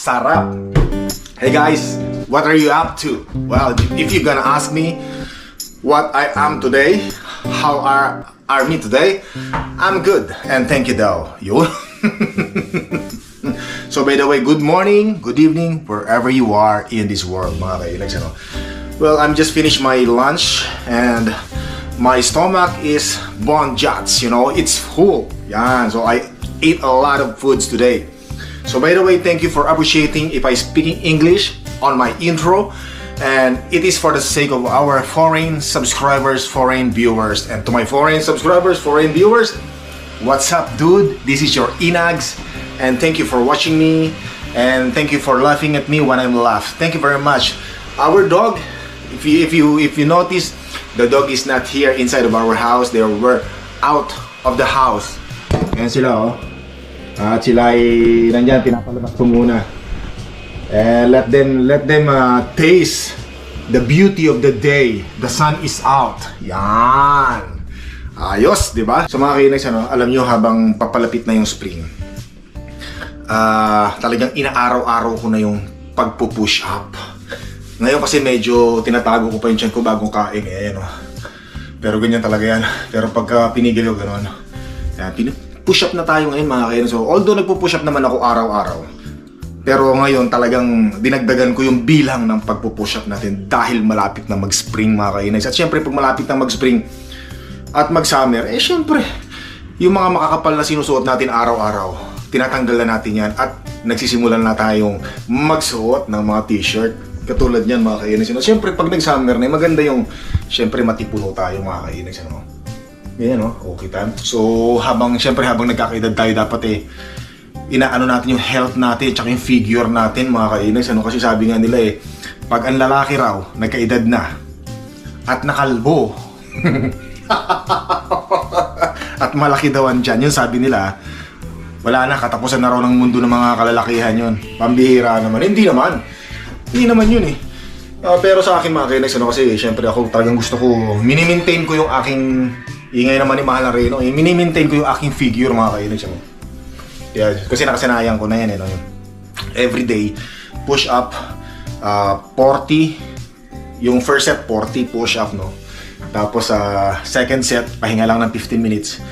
sarap. Hey guys, what are you up to? Well, if you're gonna ask me what I am today, how are, are me today, I'm good. And thank you though. You? so by the way, good morning, good evening, wherever you are in this world, mga ano. Well, I'm just finished my lunch and my stomach is bon jots, you know, it's full. Yan, so I ate a lot of foods today. So by the way, thank you for appreciating if I speaking English on my intro. And it is for the sake of our foreign subscribers, foreign viewers. And to my foreign subscribers, foreign viewers, what's up dude? This is your Inags. And thank you for watching me. And thank you for laughing at me when I'm laugh. Thank you very much. Our dog, if you if you if you notice, the dog is not here inside of our house. They were out of the house. Ayan sila oh. At sila ay nandyan, pinapalabas ko muna. And let them let them uh, taste the beauty of the day. The sun is out. Yan. Ayos, di ba? So mga kinags, ano, alam nyo habang papalapit na yung spring, ah talagang inaaraw-araw ko na yung pagpo-push up. Ngayon kasi medyo tinatago ko pa yung tiyan ko bagong kain. Eh, ano. Pero ganyan talaga yan. Pero pagka pinigil ko gano'n, pin- push up na tayo ngayon mga kainan. So, although nagpo-push up naman ako araw-araw, pero ngayon talagang dinagdagan ko yung bilang ng pagpo-push up natin dahil malapit na mag-spring mga kainan. At syempre pag malapit na mag-spring at mag-summer, eh syempre, yung mga makakapal na sinusuot natin araw-araw, tinatanggal na natin yan at nagsisimulan na tayong magsuot ng mga t-shirt. Katulad yan mga kainis. No? Siyempre pag nag-summer na, eh, maganda yung siyempre matipuno tayo mga kainis. Ano? Ganyan no? Okay tan. So habang siyempre habang nagkakaedad tayo dapat eh inaano natin yung health natin tsaka yung figure natin mga kainis. Ano? Kasi sabi nga nila eh, pag ang lalaki raw, nagkaedad na at nakalbo, at malaki daw ang tiyan. Yun sabi nila, wala na, katapusan na raw ng mundo ng mga kalalakihan yun. Pambihira naman. Hindi naman. Hindi naman yun eh. Ah, pero sa akin mga kainex, ano kasi, syempre ako talagang gusto ko, minimaintain ko yung aking, ingay naman ni Mahal na Reno, eh, minimaintain ko yung aking figure mga kainex. Ano. Yeah, kasi nakasanayan ko na yan eh. No? Yung Every day, push up, ah, 40, yung first set 40 push up no. Tapos sa second set, pahinga lang ng 15 minutes,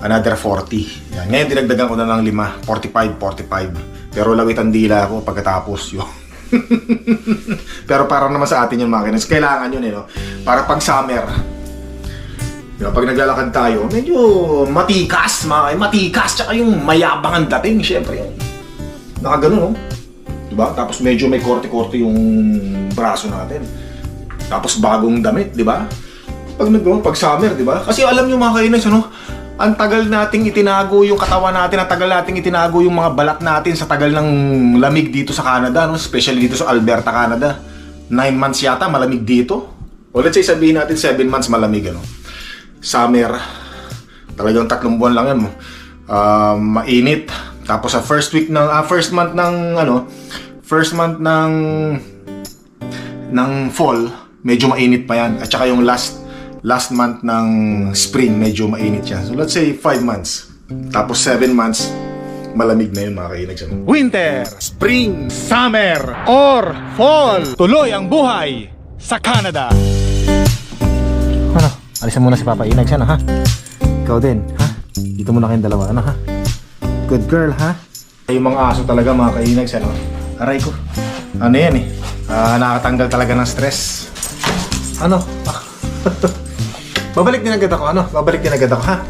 another 40. Yan. Ngayon dinagdagan ko na ng 5, 45, 45. Pero lawit ang dila ako pagkatapos yun. Pero para naman sa atin yung makinis, kailangan yun eh, no? Para pag summer, Diba, pag naglalakad tayo, medyo matikas, mga matikas, tsaka yung mayabang ang dating, syempre yung nakagano, no? Diba? Tapos medyo may korte-korte yung braso natin. Tapos bagong damit, di ba? Pag nag pag summer, di ba? Kasi alam niyo mga kainis, ano? Ang tagal nating itinago yung katawan natin, ang tagal nating itinago yung mga balat natin sa tagal ng lamig dito sa Canada, no? Especially dito sa Alberta, Canada. Nine months yata malamig dito. O let's say sabihin natin seven months malamig, ano? Summer, talagang tatlong buwan lang yan. Ah, mainit. Tapos sa first week ng ah, first month ng ano, first month ng ng fall, medyo mainit pa yan. At saka yung last last month ng spring, medyo mainit yan. So let's say 5 months. Tapos 7 months, malamig na yun mga kainag siya. Winter, Spring, Summer, or Fall. Tuloy ang buhay sa Canada. Ano? Alisan muna si Papa Inag siya na ha? Ikaw din, ha? Dito muna kayong dalawa, ano ha? Good girl, ha? Yung mga aso talaga mga kainag siya, no? Aray ko. Ano yan eh? Ah, nakakatanggal talaga ng stress. Ano? Babalik din agad ako, ano? Babalik din agad ako, ha?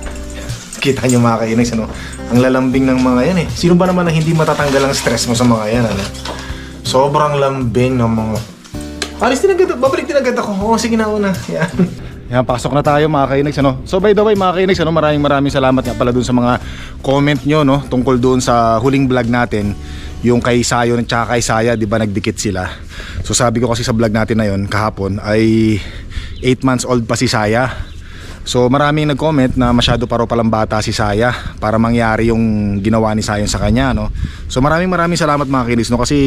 Kita niyo mga kainag siya, no? Ang lalambing ng mga yan eh. Sino ba naman ang hindi matatanggal ang stress mo sa mga yan, ano? Sobrang lambing ng mga... Alis din agad, babalik din agad ako. Oo, sige na una. Yan. Yan, pasok na tayo mga kainags ano. So by the way mga kainags ano, maraming maraming salamat nga pala dun sa mga comment nyo no tungkol doon sa huling vlog natin yung kay Sayo at kay Saya, di ba nagdikit sila. So sabi ko kasi sa vlog natin na yon kahapon ay 8 months old pa si Saya. So maraming nag-comment na masyado pa raw palang bata si Saya para mangyari yung ginawa ni Sayon sa kanya no. So maraming maraming salamat mga kinis no kasi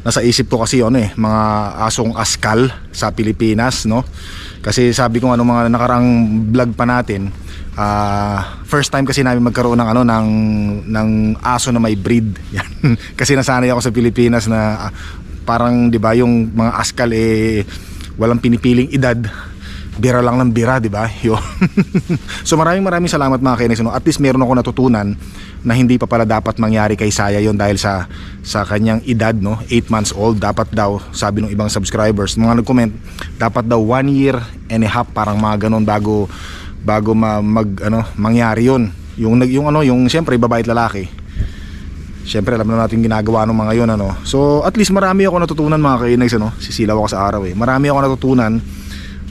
nasa isip ko kasi ano eh mga asong askal sa Pilipinas no. Kasi sabi ko ano mga nakarang vlog pa natin Ah, first time kasi namin magkaroon ng ano ng ng aso na may breed. Yan. kasi nasanay ako sa Pilipinas na ah, parang 'di ba yung mga askal eh walang pinipiling edad. Bira lang ng bira, 'di ba? So maraming maraming salamat mga kainis. No? At least meron ako natutunan na hindi pa pala dapat mangyari kay Saya yon dahil sa sa kanyang edad no 8 months old dapat daw sabi ng ibang subscribers mga nag-comment dapat daw 1 year and a half parang mga ganun bago bago ma, mag ano mangyari yon yung nag yung ano yung siyempre babae at lalaki Siyempre alam na natin ginagawa ng mga yon ano. So at least marami ako natutunan mga kainags ano. Sisilaw ako sa araw eh. Marami ako natutunan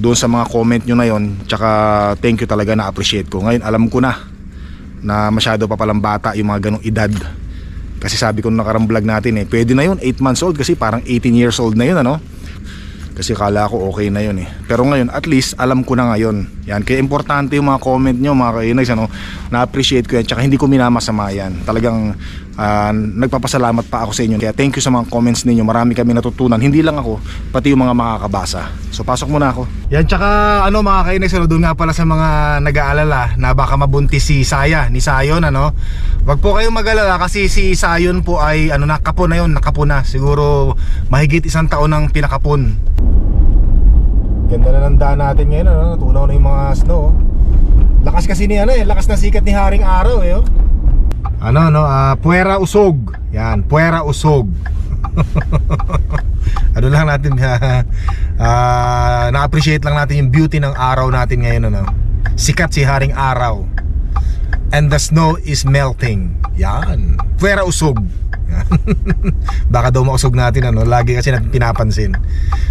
doon sa mga comment nyo na yon. Tsaka thank you talaga na appreciate ko. Ngayon alam ko na na masyado pa palang bata yung mga ganong edad. Kasi sabi ko nung nakarang vlog natin eh, pwede na yun, 8 months old kasi parang 18 years old na yun ano. Kasi kala ko okay na yun eh. Pero ngayon, at least alam ko na ngayon. Yan, kaya importante yung mga comment nyo mga kainags ano. Na-appreciate ko yan, tsaka hindi ko minamasama yan. Talagang ah, nagpapasalamat pa ako sa inyo. Kaya thank you sa mga comments ninyo. Marami kami natutunan. Hindi lang ako, pati yung mga makakabasa. So pasok muna ako. Yan, tsaka ano mga kainags ano, doon nga pala sa mga nag-aalala na baka mabuntis si Saya, ni Sayon ano. Wag po kayong mag-alala kasi si Sayon po ay ano nakapon na yun, nakapon na. Siguro mahigit isang taon ng pinakapon. Ganda na ng daan natin ngayon, ano? Natunaw na yung mga snow. oh. Lakas kasi ni ano eh, lakas na sikat ni Haring Araw eh. Oh. Ano no, ah, Puera Usog. Yan, Puera Usog. ano lang natin ah, na-appreciate lang natin yung beauty ng araw natin ngayon ano. Sikat si Haring Araw. And the snow is melting. Yan. Puera Usog. Baka daw mausog natin ano, lagi kasi natin pinapansin.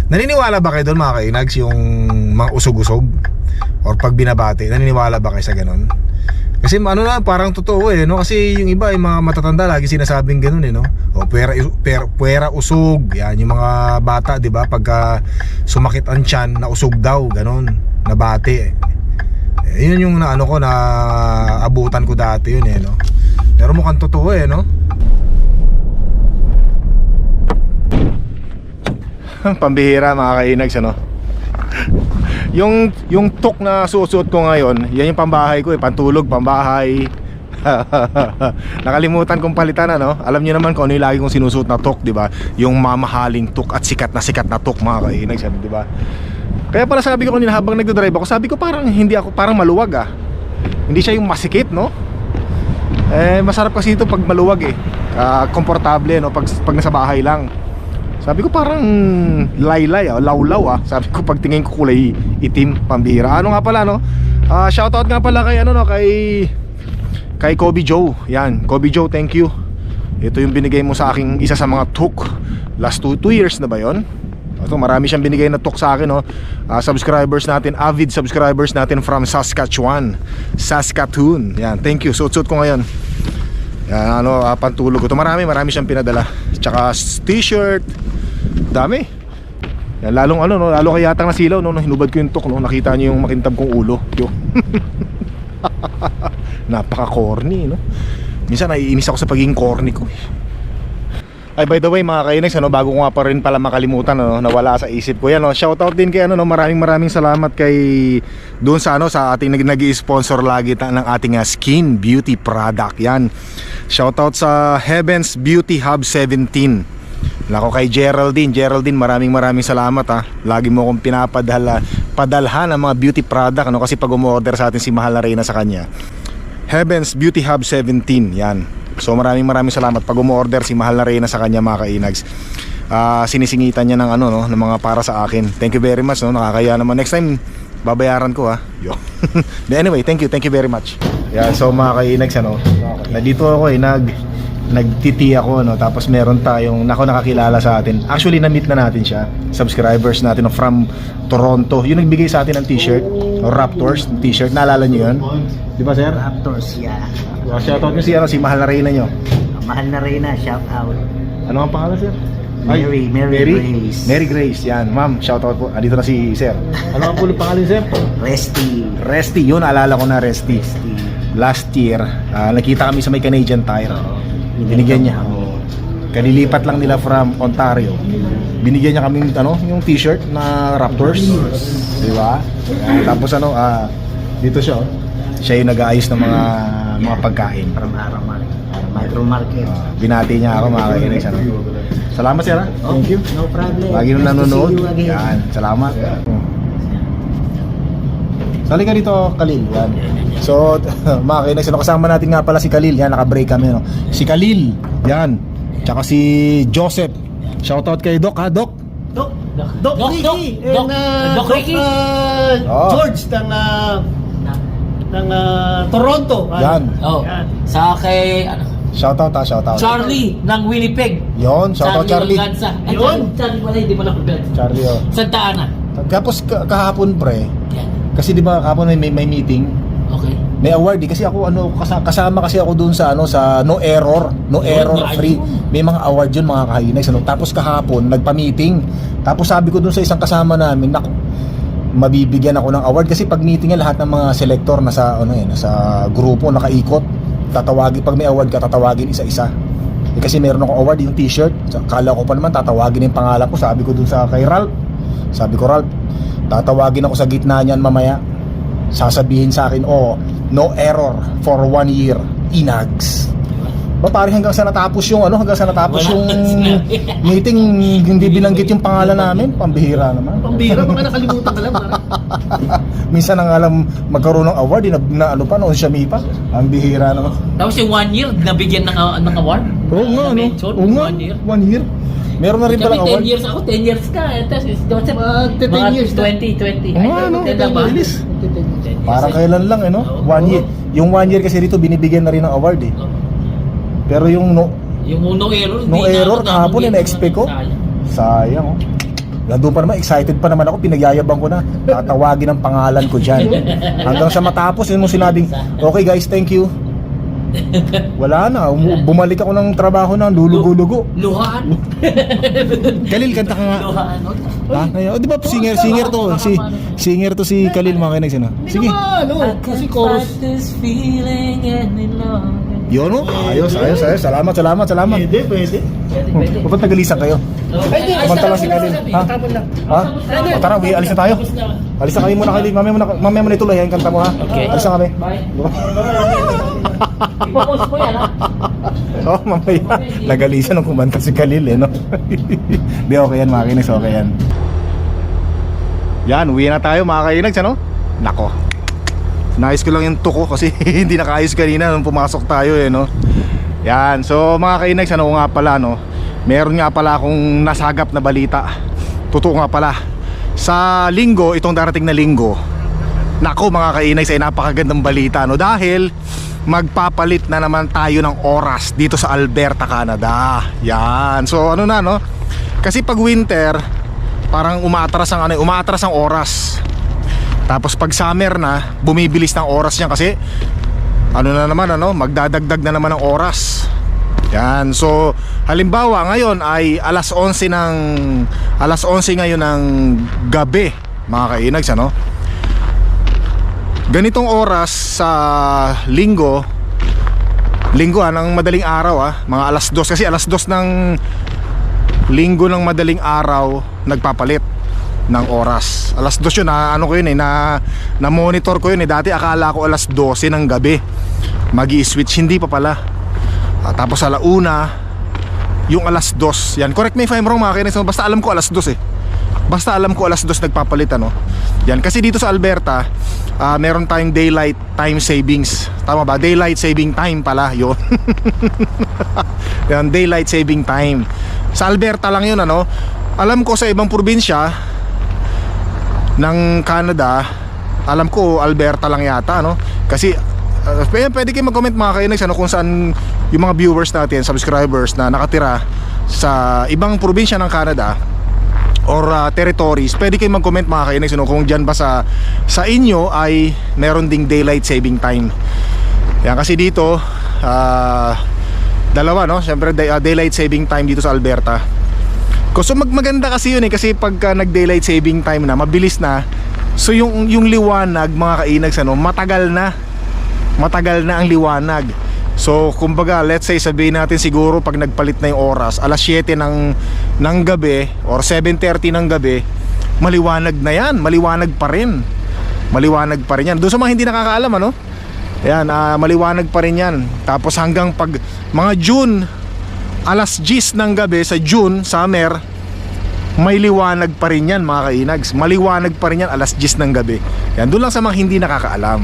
Naniniwala ba kayo doon mga kainags yung mga usog-usog? Or pag binabati, naniniwala ba kayo sa ganun? Kasi ano na, parang totoo eh, no? Kasi yung iba, yung mga matatanda, lagi sinasabing ganun eh, no? O puwera, puwera, puwera usog, yan, yung mga bata, di ba? Pagka sumakit ang tiyan, na usog daw, ganun, nabati eh. Eh, yun yung na, ano ko, na abutan ko dati yun eh, no? Pero mukhang totoo eh, no? Pambihira mga kainags ano Yung yung tok na susuot ko ngayon Yan yung pambahay ko eh Pantulog, pambahay. Nakalimutan kong palitan ano? Alam niyo naman kung ano yung lagi kong sinusuot na tok di ba? Yung mamahaling tok at sikat na sikat na tok mga kainags ano, di ba? Kaya pala sabi ko kanina habang nagdodrive ako Sabi ko parang hindi ako parang maluwag ah. Hindi siya yung masikip no? Eh masarap kasi ito pag maluwag eh. Ah, Komportable no? Pag, pag nasa bahay lang sabi ko parang laylay ah, lawlaw ah. Sabi ko pagtingin ko kulay itim, pambira. Ano nga pala no? Ah, shoutout nga pala kay ano no, kay kay Kobe Joe. Yan, Kobe Joe, thank you. Ito yung binigay mo sa aking isa sa mga tuk. Last 2 2 years na ba 'yon? Ito, marami siyang binigay na tuk sa akin no. Ah, subscribers natin, avid subscribers natin from Saskatchewan, Saskatoon. Yan, thank you. Suot-suot ko ngayon. Yan, ano, ah, pantulog. Ito marami, marami siyang pinadala. Tsaka t-shirt. Dami. Yan, lalong ano, no, lalo kaya yatang nasilaw, no, nung hinubad ko yung tok, no, nakita niyo yung makintab kong ulo. Yo. Napaka-corny, no. Minsan naiinis ako sa pagiging corny ko. eh. Ay by the way mga kainags ano bago ko nga pa rin pala makalimutan ano nawala sa isip ko yan no? Shoutout din kay ano no maraming maraming salamat kay doon sa ano sa ating nag nag-sponsor lagi ta- ng ating ah, skin beauty product yan. Shoutout sa Heavens Beauty Hub 17 Lako kay Geraldine. Geraldine maraming maraming salamat ha lagi mo akong pinapadala padalhan ng mga beauty product ano kasi pag umorder sa atin si Mahal na Reyna sa kanya. Heavens Beauty Hub 17 yan so maraming maraming salamat. Pag umorder si Mahal na Reyna sa kanya mga kainags. Ah, sinisingitan niya ng ano no ng mga para sa akin. Thank you very much no. Nakakaya naman. Next time babayaran ko ha. Yo. Anyway thank you. Thank you very much. Yeah so mga kainags ano nandito ako eh nag nagtiti ako no tapos meron tayong nako nakakilala sa atin. Actually na-meet na natin siya. Subscribers natin no, from Toronto. Yung nagbigay sa atin ng t-shirt o Raptors t-shirt naalala niyo yun di ba sir Raptors, yeah. Oh, shoutout nyo si, ano, si Mahal na Reyna nyo. Mahal na Reyna, shout out. Ano ang pangalan, sir? Mary, Mary Grace. Mary Grace, yan. Ma'am, shoutout po. Andito na si sir. Ano ang pulo pangalan, sir? Resty. Resty, yun, alala ko na Resty. Resty. Last year, ah, nakita kami sa may Canadian Tire. Binigyan niya. Kanilipat lang nila from Ontario. Binigyan niya kami ano, yung t-shirt na Raptors. Di ba? Tapos ano, ah, dito siya, oh. Siya yung nag-aayos ng mga mga pagkain. From Araw Market. Micro Market. Ah, binati niya ako mga kainis. Ano? Salamat sir. ah. Thank you. No problem. Lagi nung Nice to nanonood. see you again. Yan, salamat. Sali ka dito, Khalil. Yan. So, mga kainis, ano, kasama natin nga pala si Khalil. Yan, naka-break kami. No? Si Khalil. Yan. Tsaka si Joseph. Shoutout kay Doc ha, Doc. Doc, Doc, Doc, Ricky, Doc, and, Doc, uh, Doc Ricky. uh, Oh. George ng, uh, ng uh, Toronto. Yan. Oh, Yan. sa kay ano, Shoutout ha, shoutout. Charlie ng Winnipeg. Yon, shoutout Charlie. Organza. Ay, Yun. Charlie, Charlie wala, hindi pala Organza. Charlie, oh. Santa Ana. Tapos ka- kahapon pre, Yan. kasi di ba kahapon may, may, may meeting, Okay. May award eh. Kasi ako ano, kasama, kasi ako dun sa ano sa no error, no error free. May mga award yun mga kahinay. Ano? Tapos kahapon nagpa-meeting. Tapos sabi ko dun sa isang kasama namin, naku, mabibigyan ako ng award kasi pag meeting lahat ng mga selector nasa ano eh, nasa grupo nakaikot. Tatawagin pag may award ka tatawagin isa-isa. Eh, kasi meron akong award yung t-shirt. Sa- Kala ko pa naman tatawagin yung pangalan ko. Sabi ko dun sa kay Ralph. Sabi ko Ralph, tatawagin ako sa gitna niyan mamaya sasabihin sa akin, oh, no error for one year, inags. Ba pare hanggang sa natapos yung ano, hanggang sa natapos Wala yung nang meeting, hindi binanggit yung pangalan namin, pambihira naman. Pambira, mga nakalimutan ka lang. Minsan ang alam magkaroon ng award, eh, na, na ano pa, noon siya pa. Ang bihira naman. Tapos yung one year, nabigyan ng, uh, ng award. Oo nga, no? Oo nga, One year. one year. Meron na rin Kami palang 10 award. years ako, 10 years ka. Eh, Tapos si Joseph, Mga 10 years na. 20, 20. Oo nga, no? Ay, na ba? Bilis. 10 years, Parang kailan lang, eh, no? Oo. One year. Yung one year kasi dito, binibigyan na rin ng award, eh. Pero yung no, Yung no error, No hindi na error, ako kahapon, nabigyan eh, na-expect ko. Sayang. Sayang oh. Nandun pa naman, excited pa naman ako, pinagyayabang ko na. Tatawagin ang pangalan ko dyan. Hanggang sa matapos, yun mo sinabing, okay guys, thank you. Wala na, umu- bumalik ako ng trabaho ng lulugo-lugo. Luhaan. Kalil, kanta ka nga. Luhaan. Ha? Ay, oh, di ba singer, singer to. Si, singer to si Kalil, mga kainig sino. Sige. ano, kasi chorus. this feeling any longer. Yun oh. Ayos, ayos, ayos. Salamat, salamat, salamat. Pwede, pwede. Pwede, pwede. Ba't nagalisan kayo? Ay, di, Kumanta lang si Kalil. Ha? Ha? O tara, uwi, alis na tayo. Alis na kami muna Kalil. Mamaya muna, mamaya muna ituloy. Yung kanta mo ha. Okay. Alis na kami. Bye. Ipopost ko yan ha. Oh, mamaya. Nagalisan ng kumanta si Khalil eh, no? Di, okay yan, mga kinis, okay yan. Yan, uwi na tayo mga kainags, ano? Nako. Naayos ko lang yung tuko kasi hindi nakaayos kanina nung pumasok tayo eh, no? Yan, so mga kainags, ano nga pala, no? Meron nga pala akong nasagap na balita. Totoo nga pala. Sa linggo, itong darating na linggo, Nako mga kainags ay napakagandang balita no dahil magpapalit na naman tayo ng oras dito sa Alberta, Canada. Yan. So ano na no? Kasi pag winter parang umaatras ang ano, umaatras ang oras. Tapos pag summer na, bumibilis ng oras niyan kasi ano na naman ano, magdadagdag na naman ng oras. Yan. So, halimbawa ngayon ay alas 11 ng alas 11 ngayon ng gabi, mga kainags ano? Ganitong oras sa linggo Linggo ah, ng madaling araw ah Mga alas 2 Kasi alas 2 ng linggo ng madaling araw Nagpapalit ng oras Alas 2 yun na ano ko yun eh na, na monitor ko yun eh Dati akala ko alas 12 ng gabi mag switch hindi pa pala Ah, Tapos alauna Yung alas 2 Yan correct me if I'm wrong mga kinis Basta alam ko alas 2 eh Basta alam ko alas 2 nagpapalit ano. Yan kasi dito sa Alberta, ah, meron tayong daylight time savings. Tama ba? Daylight saving time pala 'yon. Yan, daylight saving time. Sa Alberta lang 'yun ano. Alam ko sa ibang probinsya ng Canada, alam ko Alberta lang yata no. Kasi uh, pwede, kayo mag-comment mga kainags ano kung saan yung mga viewers natin, subscribers na nakatira sa ibang probinsya ng Canada or uh, territories, pwede kayo mag-comment mga kainags no, kung dyan ba sa, sa inyo ay meron ding daylight saving time. Yan kasi dito, ah, dalawa no, syempre day- ah, daylight saving time dito sa Alberta. So mag maganda kasi yun eh kasi pagka nag daylight saving time na, mabilis na. So yung yung liwanag mga kainags ano, matagal na. Matagal na ang liwanag. So kumbaga let's say sabihin natin siguro pag nagpalit na yung oras alas 7 ng ng gabi or 7:30 ng gabi maliwanag na yan maliwanag pa rin maliwanag pa rin yan doon sa mga hindi nakakaalam ano Ayan, ah, maliwanag pa rin yan. Tapos hanggang pag mga June, alas 10 ng gabi sa June, summer, may liwanag pa rin yan mga kainags. Maliwanag pa rin yan alas 10 ng gabi. Yan, doon lang sa mga hindi nakakaalam.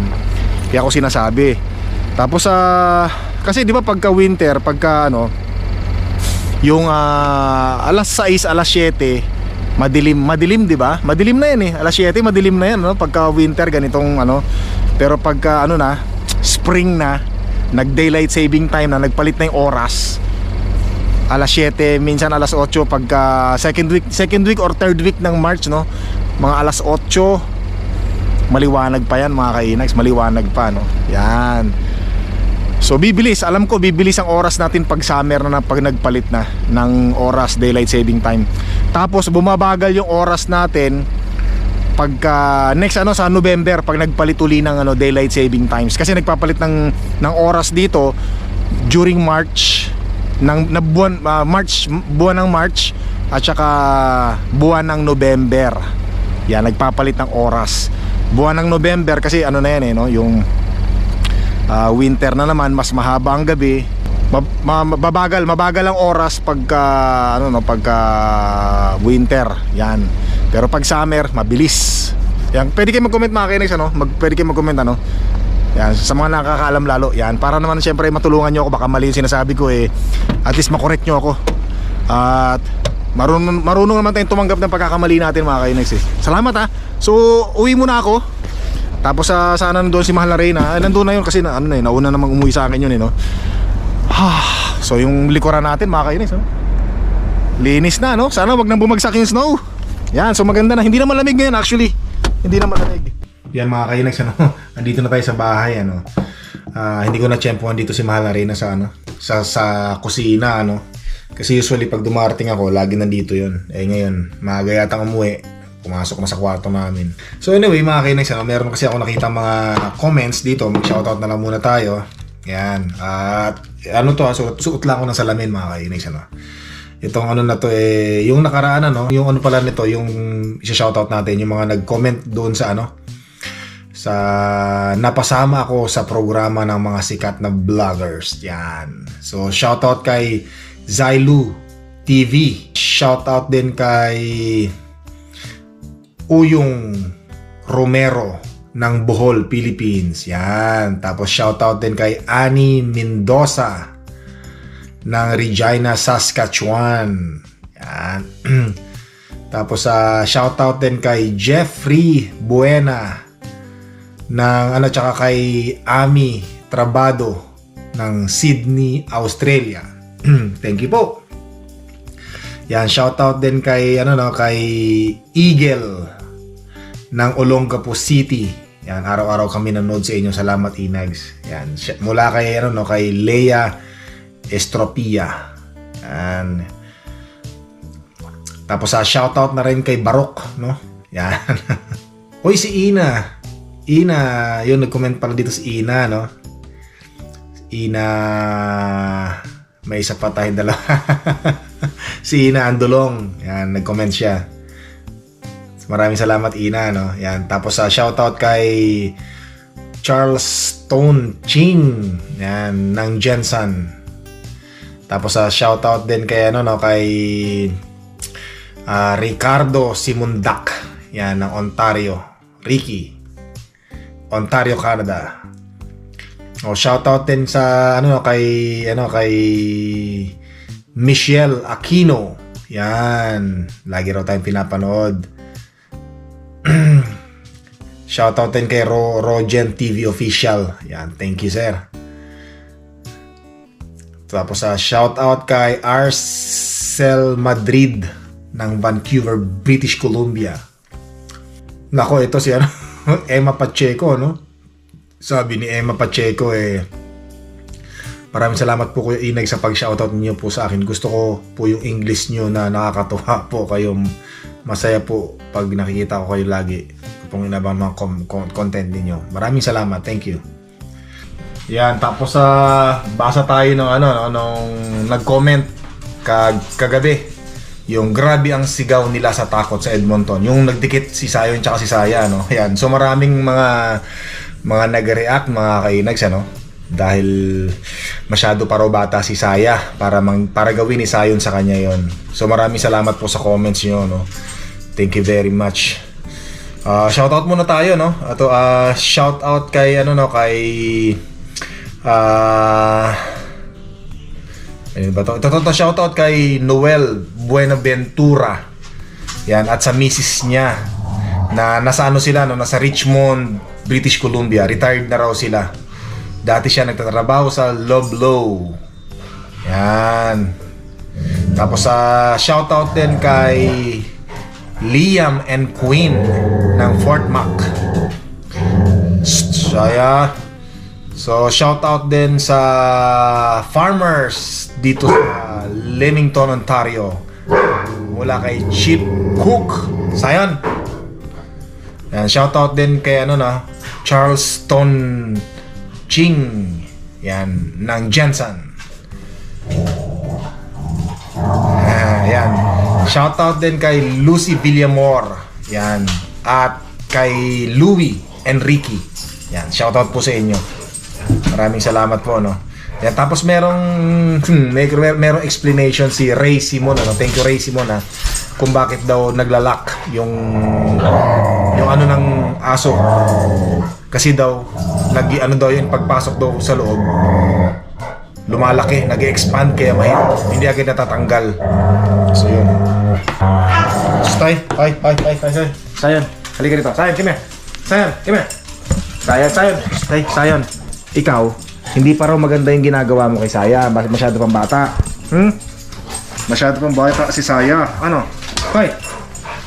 Kaya ako sinasabi. Tapos sa kasi 'di ba pagka winter, pagka ano yung ah, alas 6, alas 7 madilim, madilim 'di ba? Madilim na 'yan eh. Alas 7 madilim na 'yan no pagka winter ganitong ano. Pero pagka ano na, spring na, nag daylight saving time na, nagpalit na yung oras. Alas 7, minsan alas 8 pagka second week, second week or third week ng March no. Mga alas 8 maliwanag pa yan mga kainags, maliwanag pa no. Yan. So bibilis, alam ko bibilis ang oras natin pag summer na pag nagpalit na ng oras daylight saving time. Tapos bumabagal yung oras natin pagka next ano sa November pag nagpalit uli ng ano daylight saving times kasi nagpapalit ng ng oras dito during March ng na buwan ah, March buwan ng March at saka buwan ng November. Yan nagpapalit ng oras. Buwan ng November kasi ano na yan eh no? Yung Ah, winter na naman mas mahaba ang gabi. Ma- ma- mabagal ang oras pagka ano no? Pagka winter. Yan. Pero pag summer mabilis. Yan pwede kayo mag-comment mga kainex ano mag pwede kayo mag-comment ano yan sa mga nakakaalam lalo yan para naman syempre matulungan nyo ako baka mali yung sinasabi ko eh at least makorek nyo ako at marunong, marunong naman tayong tumanggap ng pagkakamali natin mga kainex eh salamat ha so uwi muna ako tapos sa sana nandoon si Mahal na Reyna, eh, nandoon na yun kasi na, ano na eh, nauna namang umuwi sa akin yun eh, no. Ha, so yung likuran natin mga kainis, no? Linis na, no? Sana wag nang bumagsak yung snow. Yan, so maganda na. Hindi na malamig ngayon actually. Hindi na malamig. Yan mga kainis, ano? Andito na tayo sa bahay, ano? Ah, hindi ko na tiyempohan dito si Mahal na Reyna sa ano, sa sa kusina, ano. Kasi usually pag dumarating ako, lagi nandito yun. Eh ngayon, maaga yatang umuwi pumasok na sa kwarto namin. So anyway, mga kainex, ano, meron kasi ako nakita mga comments dito. Mag-shoutout na lang muna tayo. Yan. At ano to, ah, suot, suot lang ako ng salamin, mga kainex. Ano. Itong ano na to, eh, yung nakaraan, ano, yung ano pala nito, yung isa-shoutout natin, yung mga nag-comment doon sa ano, sa napasama ako sa programa ng mga sikat na vloggers. Yan. So, shoutout kay Zailu TV. Shoutout din kay Uyong Romero ng Bohol, Philippines. Yan. Tapos shoutout din kay Ani Mendoza ng Regina, Saskatchewan. Yan. Tapos sa shoutout din kay Jeffrey Buena ng ano tsaka kay Ami Trabado ng Sydney, Australia. Thank you po. Yan, shoutout din kay ano no, kay Eagle ng Olongapo City. Yan, araw-araw kami nanood sa inyo. Salamat Inags. Yan, mula kay ano no, kay Leia Estropia. Yan. Tapos sa shoutout na rin kay Barok, no? Yan. Hoy si Ina. Ina, yun nag-comment pala dito si Ina, no? Ina may isa pa tayong dalawa. si Ina Andulong. Yan, nag-comment siya. Maraming salamat Ina, no? Yan, tapos sa shoutout kay Charles Stone Ching. Yan, ng Jensen. Tapos sa shoutout din kay ano no kay ah, Ricardo Simundak. Yan ng Ontario. Ricky. Ontario, Canada. O shoutout din sa ano kay ano kay Michelle Aquino. Yan. Lagi raw tayong pinapanood. Shoutout din kay Ro Rogen TV Official. Yan. Thank you, sir. Tapos sa shoutout kay Arcel Madrid ng Vancouver, British Columbia. Nako, ito si ano, Emma Pacheco, no? Sabi ni Emma Pacheco eh Maraming salamat po Kuya Inay sa pag-shoutout niyo po sa akin. Gusto ko po yung English niyo na nakakatuwa po kayong masaya po pag nakikita ko kayo lagi kung inabang mga com- con- content ninyo. Maraming salamat. Thank you. Yan, tapos sa basa tayo ng ano, no, nung nag-comment kag kagabi yung grabe ang sigaw nila sa takot sa Edmonton. Yung nagdikit si Sayon tsaka si Saya, no? Yan. So maraming mga mga nag-react mga kainags ano dahil masyado pa raw bata si Saya para mang, para gawin ni Sayon sa kanya yon. So maraming salamat po sa comments niyo no. Thank you very much. Ah, shoutout muna tayo no. Ato ah shoutout kay ano no kay ah Ayun ba to? Ito, ito, ito, shoutout kay Noel Buenaventura. Yan, at sa misis niya na nasa ano sila, no, nasa Richmond, British Columbia. Retired na raw sila. Dati siya nagtatrabaho sa Love Low. Yan. Tapos sa shoutout din kay Liam and Queen ng Fort Mac. Saya. So shout out din sa farmers dito sa Leamington, Ontario. Mula kay Chip Cook. Sayon. Yan, shout out din kay ano na Charleston Ching. Yan, ng Jensen. Yan. Shout out din kay Lucy Villamor. Yan. At kay Louie Enrique. Yan, shout out po sa inyo. Maraming salamat po, no. Yan, tapos merong hmm, may, mer- merong explanation si Ray Simon, ano. Thank you Ray Simon, ha. Kung bakit daw naglalak yung yung ano ng aso. Kasi daw nag ano daw yung pagpasok daw sa loob lumalaki, nag-expand kaya mahirap. Hindi agad natatanggal. So yun. Tay, tay, tay, tay, tay, tay. Sayon, halika dito. Sayon, come here. Sayon, come here. Sayon, Sayon. Tay, Sayon. Ikaw, hindi pa raw maganda yung ginagawa mo kay Saya. Mas- Masyado pang bata. Hmm? Masyado pang bata si Saya. Ano? Hoy.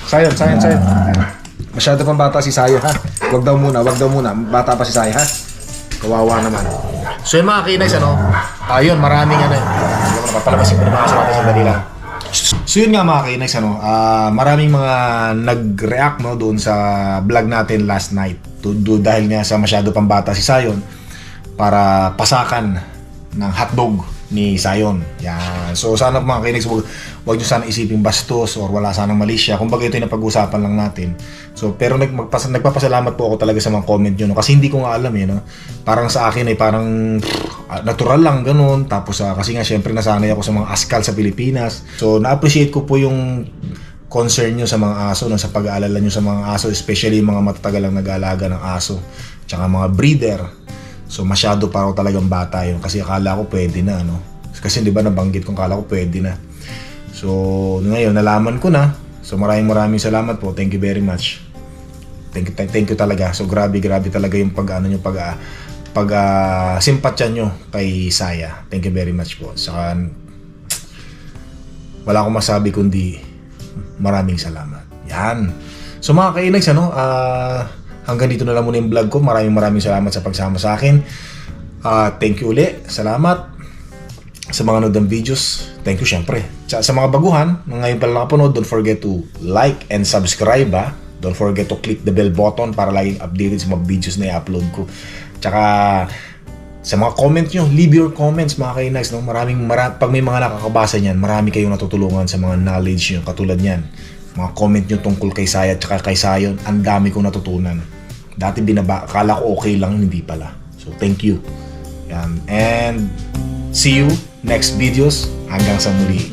Sayon, Sayon, Sayon. Masyado pang bata si Saya, ha? Wag daw muna, wag daw muna. Bata pa si Saya, ha? Kawawa naman. So yung mga kinags, ano, ayun, maraming ano, hindi ko napapalabasin ko na mga natin sa dali lang. So yun nga mga kinags, ano, ah, maraming mga nag-react no, doon sa vlog natin last night. Do, do, dahil nga sa masyado pang bata si Sayon para pasakan ng hotdog ni Sayon. Yan. So sana mga kinags, wag, wag nyo sana isiping bastos or wala sanang mali siya. Kumbaga ito yung napag-usapan lang natin. So pero nag, magpas, nagpapasalamat po ako talaga sa mga comment nyo. No? Kasi hindi ko nga alam eh. No? Parang sa akin ay parang ah, natural lang ganun. Tapos ah, kasi nga syempre nasanay ako sa mga askal sa Pilipinas. So na-appreciate ko po yung concern nyo sa mga aso, no? sa pag-aalala nyo sa mga aso, especially yung mga matatagal lang nag-aalaga ng aso, tsaka mga breeder. So masyado pa ako talagang bata yun kasi akala ko pwede na, no? Kasi di ba nabanggit kong akala ko pwede na. So ngayon nalaman ko na. So maraming maraming salamat po. Thank you very much. Thank you, thank you talaga. So grabe, grabe talaga yung pag ano nyo, pag ah, pag ah, simpatya nyo kay Saya. Thank you very much po. Saka wala akong masabi kundi maraming salamat. Yan. So mga kainags, ano, ah, hanggang dito na lang muna yung vlog ko. Maraming maraming salamat sa pagsama sa akin. Ah, thank you uli. Salamat sa mga nanood ng videos. Thank you syempre. Sa, sa mga baguhan, ngayon pala nakapanood, don't forget to like and subscribe ha. Don't forget to click the bell button para laging updated sa mga videos na i-upload ko. Tsaka sa mga comment nyo, leave your comments mga kainags. No? Maraming, mara- pag may mga nakakabasa niyan, marami kayong natutulungan sa mga knowledge nyo katulad niyan. Mga comment nyo tungkol kay Saya at kay Sayon, ang dami kong natutunan. Dati binaba, akala ko okay lang, hindi pala. So thank you. Yan. And see you next videos. Hanggang sa muli.